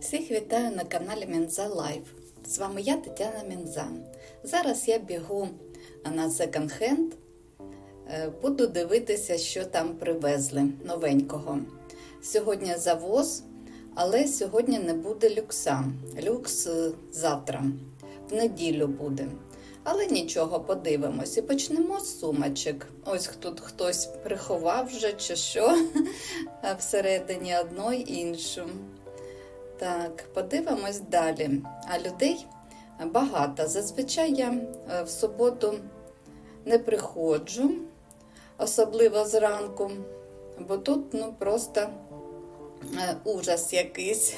Всіх вітаю на каналі Мінза Лайф. З вами я Тетяна Мінза. Зараз я бігу на секонд-хенд. Е, Буду дивитися, що там привезли новенького. Сьогодні завоз, але сьогодні не буде люкса. Люкс е, завтра, в неділю буде. Але нічого, подивимось. І почнемо з сумочок. Ось тут хтось приховав вже чи що всередині одну й іншу. Так, подивимось далі. А людей багато. Зазвичай я е, в суботу не приходжу, особливо зранку, бо тут ну, просто е, ужас якийсь.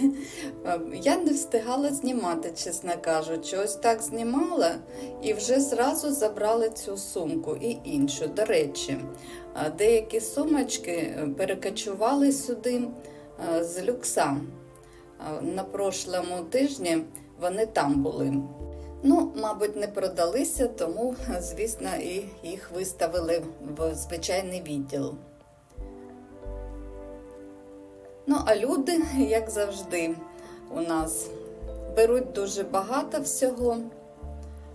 Е, Я не встигала знімати, чесно кажучи. Ось так знімала і вже зразу забрали цю сумку і іншу. До речі, деякі сумочки перекочували сюди з люкса. На прошлому тижні вони там були. Ну, мабуть, не продалися, тому, звісно, і їх виставили в звичайний відділ. Ну, а люди, як завжди, у нас беруть дуже багато всього,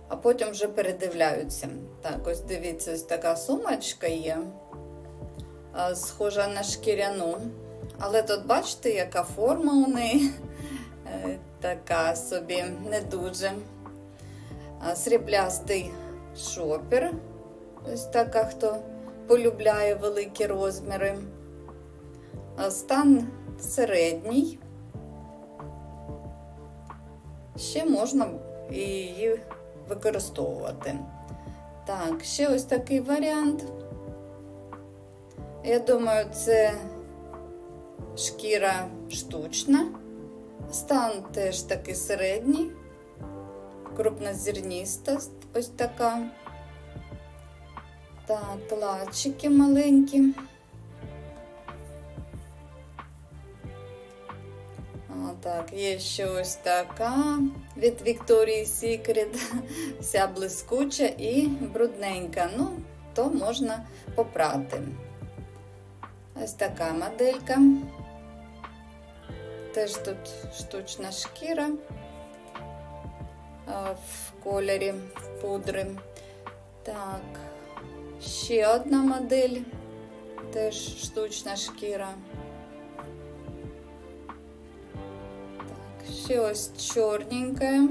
а потім вже передивляються. Так, ось дивіться, ось така сумочка є, схожа на шкіряну. Але тут бачите, яка форма у неї Е, така собі не дуже. Сріблястий шопер. Ось така, хто полюбляє великі розміри. Стан середній. Ще можна її використовувати. Так, ще ось такий варіант. Я думаю, це шкіра штучна. Стан теж такий середній, крупнозерніста, ось така. Так, платчики маленькі. А, так, є ще ось така від Victoria's Secret, вся блискуча і брудненька. Ну, то можна попрати. Ось така моделька. Теж тут штучна шкіра в кольорі пудри. Так, ще одна модель, теж штучна шкіра. Так, ще ось чорненька.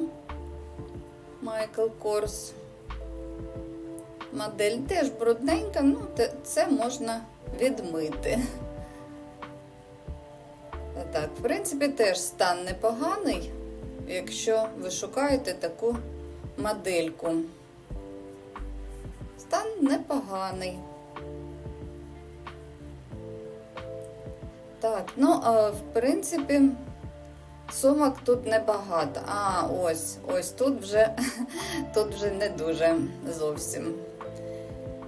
Майкл Корс. Модель теж брудненька, ну, це можна відмити. В принципі, теж стан непоганий, якщо ви шукаєте таку модельку. Стан непоганий. Так, ну, а, в принципі, сумок тут небагато. А, ось, ось тут вже, тут вже не дуже зовсім.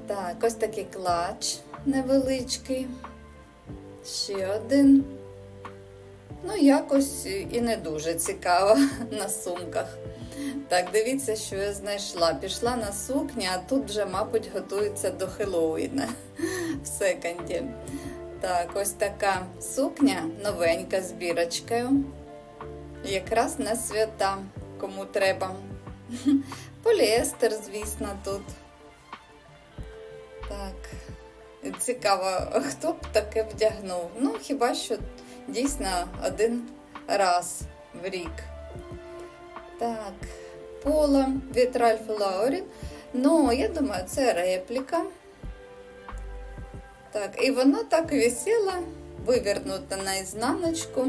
Так, ось такий клач невеличкий. Ще один. Ну, якось і не дуже цікаво на сумках. Так, дивіться, що я знайшла. Пішла на сукні, а тут вже, мабуть, готується до Хеллоуіна в секонді. Так, ось така сукня новенька з бірочкою. Якраз на свята, кому треба. Поліестер, звісно, тут. Так, цікаво, хто б таке вдягнув? Ну, хіба що дійсно один раз в рік. Так, пола від Ralph Lauren. Ну, я думаю, це репліка. Так, і воно так висіло, вивернуто на ізнаночку.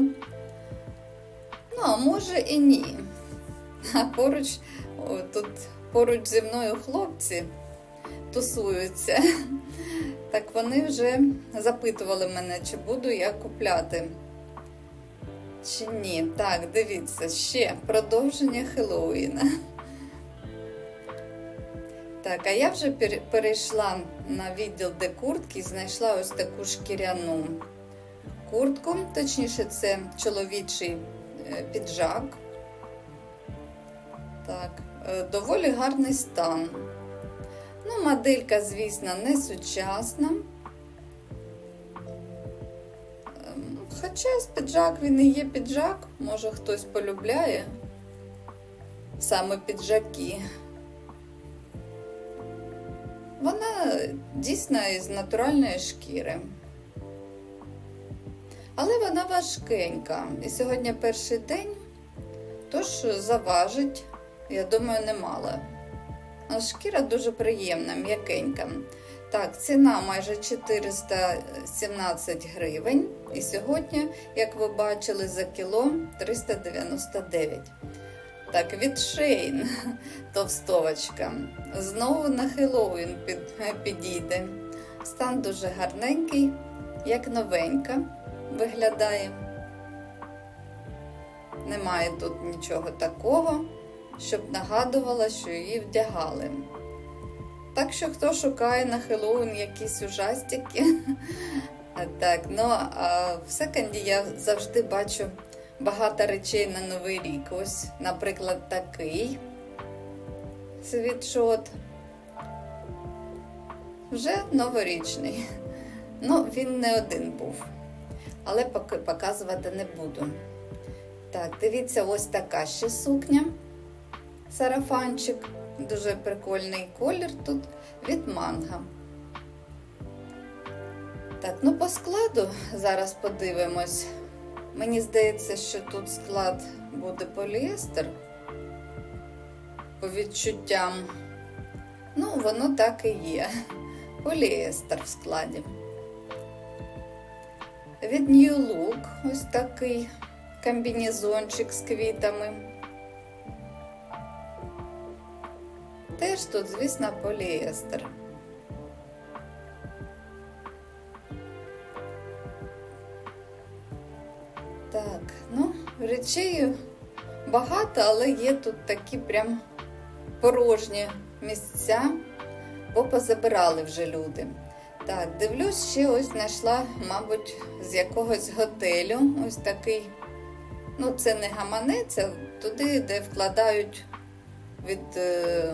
Ну, а може і ні. А поруч, о, тут поруч зі мною хлопці тусуються. Так вони вже запитували мене, чи буду я купляти. Чи ні? Так, дивіться, ще продовження Хеллоуіна. Так, а я вже перейшла на відділ де куртки і знайшла ось таку шкіряну куртку, точніше, це чоловічий е, піджак. Так, е, доволі гарний стан. Ну, моделька, звісно, не сучасна. Хоча піджак він і є піджак, може хтось полюбляє саме піджаки. Вона дійсно із натуральної шкіри. Але вона важкенька. І сьогодні перший день, тож заважить, я думаю, немало. А шкіра дуже приємна, м'якенька. Так, ціна майже 417 гривень. І сьогодні, як ви бачили, за кіло 399. Так, від Шейн товстовочка. Знову на Хеллоуін під, підійде. Стан дуже гарненький, як новенька виглядає. Немає тут нічого такого, щоб нагадувало, що її вдягали. Так що, хто шукає на Хеллоуін якісь ужастики, так, ну а в секонді я завжди бачу багато речей на Новий рік. Ось, наприклад, такий світшот. Вже новорічний. Ну, він не один був, але поки показувати не буду. Так, дивіться, ось така ще сукня. Сарафанчик. Дуже прикольний колір тут від манга. Так, ну по складу зараз подивимось. Мені здається, що тут склад буде поліестер. По відчуттям. Ну, воно так і є. Поліестер в складі. Від New Look ось такий комбінезончик з квітами. Теж тут, звісно, поліестер. Речей багато, але є тут такі прям порожні місця, бо позабирали вже люди. Так, дивлюсь, ще ось знайшла, мабуть, з якогось готелю. Ось такий. Ну, це не гаманець, а туди, де вкладають від е,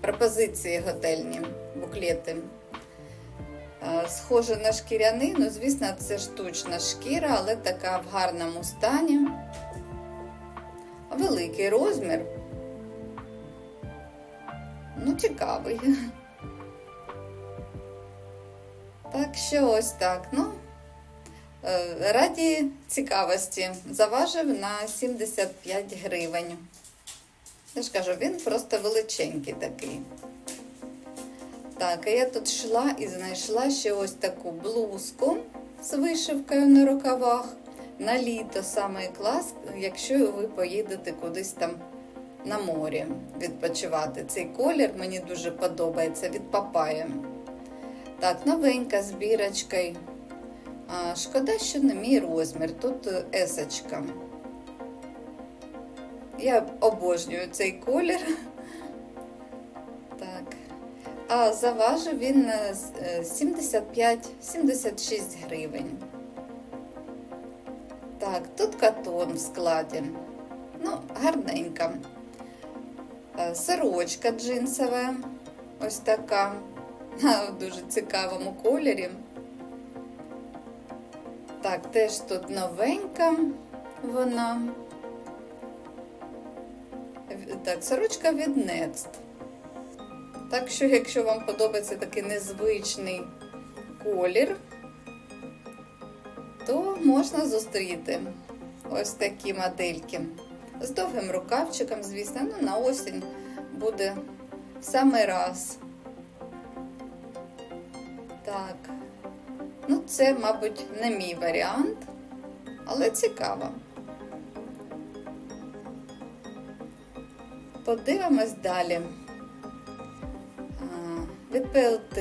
пропозиції готельні буклети. Схоже на шкіряний, ну, звісно, це штучна шкіра, але така в гарному стані. Великий розмір. Ну, цікавий. Так що ось так. Ну, е, раді цікавості заважив на 75 гривень. Я ж кажу, він просто величенький такий. Так, а я тут йшла і знайшла ще ось таку блузку з вишивкою на рукавах. На літо саме клас, якщо ви поїдете кудись там на морі відпочивати. Цей колір мені дуже подобається від папая. Так, новенька з бірочкою. Шкода, що не мій розмір. Тут есочка. Я обожнюю цей колір. А заважив він е, з- е, 75-76 гривень. Так, тут катон в складі. Ну, гарненька. Е, Сорочка джинсова. Ось така. В дуже цікавому кольорі. Так, теж тут новенька вона. Так, сорочка від Next. Так що, якщо вам подобається такий незвичний колір, то можна зустріти ось такі модельки. З довгим рукавчиком, звісно, ну на осінь буде в самий раз. Так. Ну, це, мабуть, не мій варіант, але цікаво. Подивимось далі. А, Від ПЛТ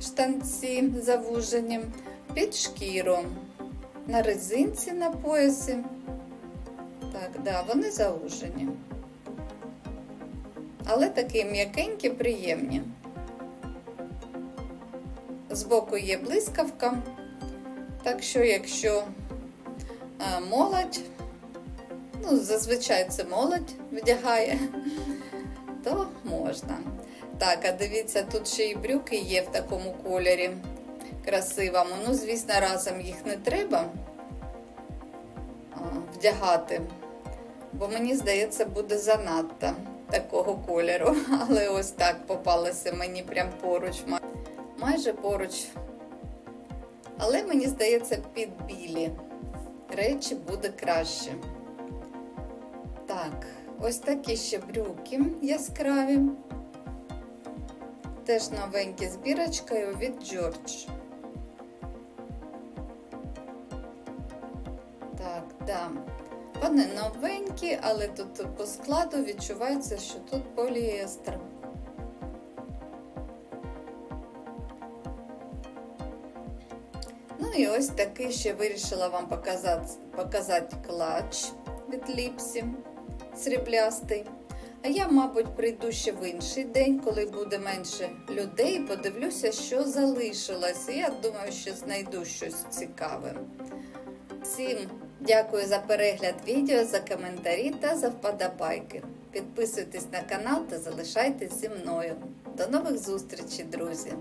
штанці завужені під шкіру. На резинці на поясі. Так, да, вони заужені. Але такі м'якенькі, приємні. Збоку є блискавка. Так що, якщо молодь, ну, зазвичай це молодь вдягає, то можна. Так, а дивіться, тут ще і брюки є в такому кольорі. красивому. Ну, звісно, разом їх не треба вдягати, бо мені здається, буде занадто такого кольору. Але ось так попалося мені прям поруч, майже поруч. Але мені здається, під білі речі буде краще. Так, ось такі ще брюки яскраві. Теж новенькі з бірочкою від George. Так, да. Вони новенькі, але тут по складу відчувається, що тут поліестер. Ну і ось такий ще вирішила вам показати, показати клач від ліпсі сріблястий. А я, мабуть, прийду ще в інший день, коли буде менше людей, подивлюся, що залишилось. Я думаю, що знайду щось цікаве. Всім дякую за перегляд відео, за коментарі та за вподобайки. Підписуйтесь на канал та залишайтесь зі мною. До нових зустрічей, друзі!